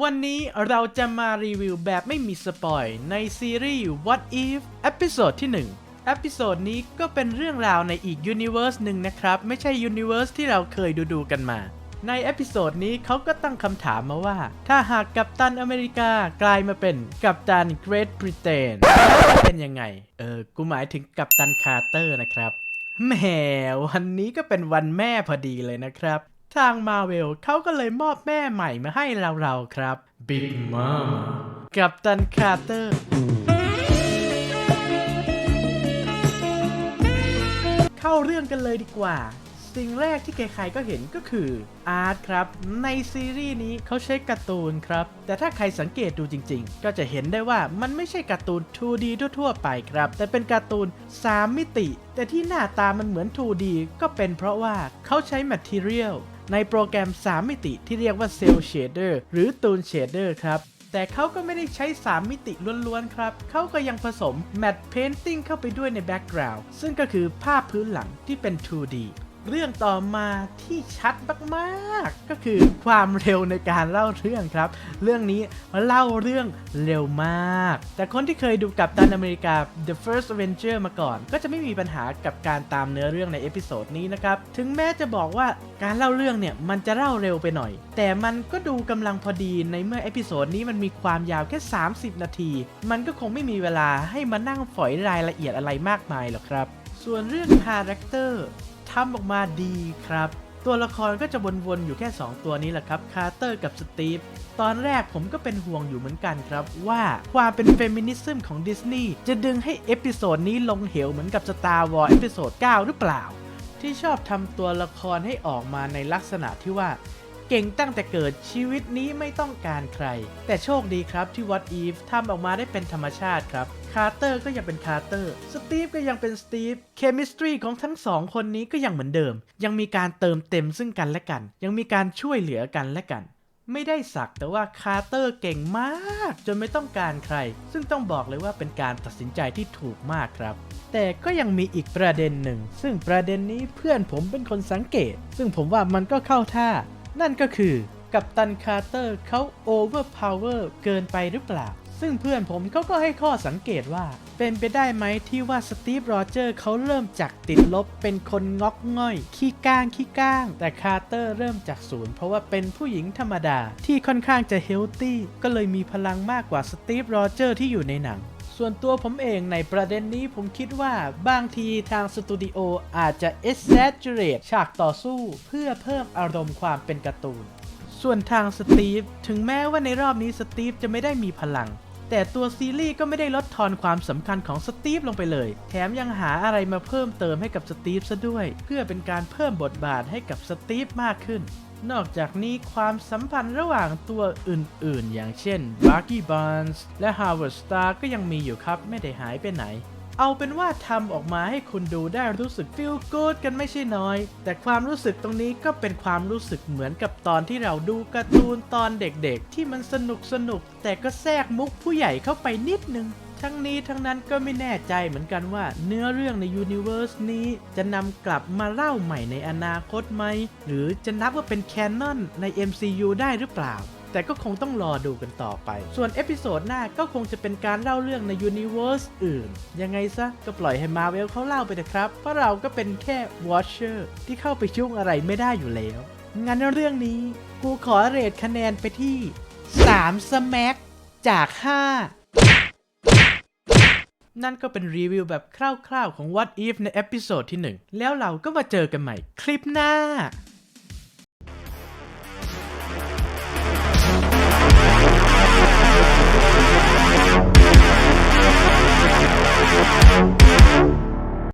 วันนี้เราจะมารีวิวแบบไม่มีสปอยในซีรีส์ What If เอพิโซดที่1เอพิโซดนี้ก็เป็นเรื่องราวในอีกยูนิเวอร์สหนึ่งนะครับ ไม่ใช่ยูนิเวอร์สที่เราเคยดูดูกันมา ในเอพิโซดนี้เขาก็ตั้งคำถามมาว่า ถ้าหากกัปตันอเมริกากลายมาเป็นกัปตันเกรทบริเตนจะเป็นยังไง เออ กูหมายถึงกัปตันคาร์เตอร์นะครับแหมวันนี้ก็เป็นวันแม่พอดีเลยนะครับ ทางมาเวลเขาก็เลยมอบแม่ใหม่มาให้เราเราๆครับ Big Mama กับตันคาร์เตอร์ เข้าเรื่องกันเลยดีกว่า สิ่งแรกที่ใครๆก็เห็นก็คืออาร์ตครับ ในซีรีส์นี้เขาใช้การ์ตูนครับ แต่ถ้าใครสังเกตดูจริงๆ ก็จะเห็นได้ว่ามันไม่ใช่การ์ตูน 2D ทั่วๆไปครับ แต่เป็นการ์ตูน 3 มิติ แต่ที่หน้าตามันเหมือน 2D ก็เป็นเพราะว่าเขาใช้ Material ในโปรแกรม 3 มิติที่เรียกว่า Cell Shader หรือ Toon Shader ครับแต่เขาก็ไม่ได้ใช้ 3 มิติล้วนๆครับ เขาก็ยังผสม Matte Painting เข้าไปด้วยในแบ็กกราวด์ซึ่งก็คือภาพพื้นหลังที่เป็น 2D เรื่องต่อมาที่ชัดมากๆ ก็คือความเร็วในการเล่าเรื่องครับ เรื่องนี้เล่าเรื่องเร็วมาก แต่คนที่เคยดูกับตันอเมริกา The First Avenger มาก่อน ก็จะไม่มีปัญหากับการตามเนื้อเรื่องในเอพิโซดนี้นะครับ ถึงแม้จะบอกว่าการเล่าเรื่องเนี่ย มันจะเล่าเร็วไปหน่อย แต่มันก็ดูกำลังพอดีในเมื่อเอพิโซดนี้มันมีความยาวแค่ 30 นาที มันก็คงไม่มีเวลาให้มานั่งฝอยรายละเอียดอะไรมากมายหรอกครับ ส่วนเรื่องคาแรคเตอร์ ทำออกมาดีครับ ตัวละครก็จะวนๆอยู่แค่ 2 ตัวนี้แหละครับคาร์เตอร์กับสตีฟตอนแรกผมก็เป็นห่วงอยู่เหมือนกันครับ ว่าความเป็นเฟมินิซึมของดิสนีย์จะดึงให้เอพิโซดนี้ลงเหวเหมือนกับ Star Wars เอพิโซด9หรือเปล่า ที่ชอบทำตัวละครให้ออกมาในลักษณะที่ว่า เก่งตั้งแต่เกิดชีวิตนี้ไม่ต้องการใคร แต่โชคดีครับที่วัดอีฟทำออกมาได้เป็นธรรมชาติครับ คาร์เตอร์ก็ยังเป็นคาร์เตอร์ สตีฟก็ยังเป็นสตีฟ เคมิสตรีของทั้งสองคนนี้ก็ยังเหมือนเดิม ยังมีการเติมเต็มซึ่งกันและกัน ยังมีการช่วยเหลือกันและกันไม่ได้สักแต่ว่าคาร์เตอร์เก่งมาก จนไม่ต้องการใคร ซึ่งต้องบอกเลยว่าเป็นการตัดสินใจที่ถูกมากครับ แต่ก็ยังมีอีกประเด็นหนึ่ง ซึ่งประเด็นนี้เพื่อนผมเป็นคนสังเกต ซึ่งผมว่ามันก็เข้าท่า นั่นก็คือกับตันคาร์เตอร์เขาโอเวอร์พาวเวอร์เกินไปหรือเปล่า ซึ่งเพื่อนผมเขาก็ให้ข้อสังเกตว่า เป็นไปได้ไหมที่ว่าสตีฟโรเจอร์เขาเริ่มจากติดลบเป็นคนงอกง่อย ขี้ก้างขี้ก้าง แต่คาร์เตอร์เริ่มจากศูนย์เพราะว่าเป็นผู้หญิงธรรมดา ที่ค่อนข้างจะเฮลตี้ก็เลยมีพลังมากกว่าสตีฟโรเจอร์ที่อยู่ในหนัง ส่วนตัวผมเองในประเด็นนี้ผมคิดว่าบางทีทางสตูดิโออาจจะ exaggerate ฉากต่อสู้เพื่อเพิ่มอารมณ์ความเป็นการ์ตูน ส่วนทางสตีฟถึงแม้ว่าในรอบนี้สตีฟจะไม่ได้มีพลัง แต่ตัวซีรีส์ก็ไม่ได้ลดทอนความสำคัญของสตีฟลงไปเลย แถมยังหาอะไรมาเพิ่มเติมให้กับสตีฟซะด้วย เพื่อเป็นการเพิ่มบทบาทให้กับสตีฟมากขึ้น นอกจากนี้ความสัมพันธ์ระหว่างตัวอื่นๆ อย่างเช่น b a r k y Barnes และ Howard Star ก็ยังมีอยู่ครับไม่ได้หายไปไหน เอาเป็นว่าทำออกมาให้คุณดูได้รู้สึก feel good กันไม่ใช่น้อย แต่ความรู้สึกตรงนี้ก็เป็นความรู้สึกเหมือนกับตอนที่เราดูการ์ตูนตอนเด็กๆ ที่มันสนุกสนุก แต่ก็แทรกมุกผู้ใหญ่เข้าไปนิดนึงทั้งนี้ทั้งนั้นก็ไม่แน่ใจเหมือนกันว่า เนื้อเรื่องในยูนิเวอร์สนี้ จะนำกลับมาเล่าใหม่ในอนาคตไหม หรือจะนับว่าเป็นแคนนอนใน MCU ได้หรือเปล่า แต่ก็คงต้องรอดูกันต่อไป ส่วนเอพิโซดหน้าก็คงจะเป็นการเล่าเรื่องในยูนิเวอร์สอื่น ยังไงซะก็ปล่อยให้มาเวลเขาเล่าไปเถอะครับ เพราะเราก็เป็นแค่วอชเชอร์ที่เข้าไปยุ่งอะไรไม่ได้อยู่แล้ว งั้นเรื่องนี้กูขอเรทคะแนนไปที่3สแม็กจาก 5นั่นก็เป็นรีวิวแบบคร่าวๆของ What If ในเอพิโซดที่ 1 แล้วเราก็มาเจอกันใหม่คลิปหน้า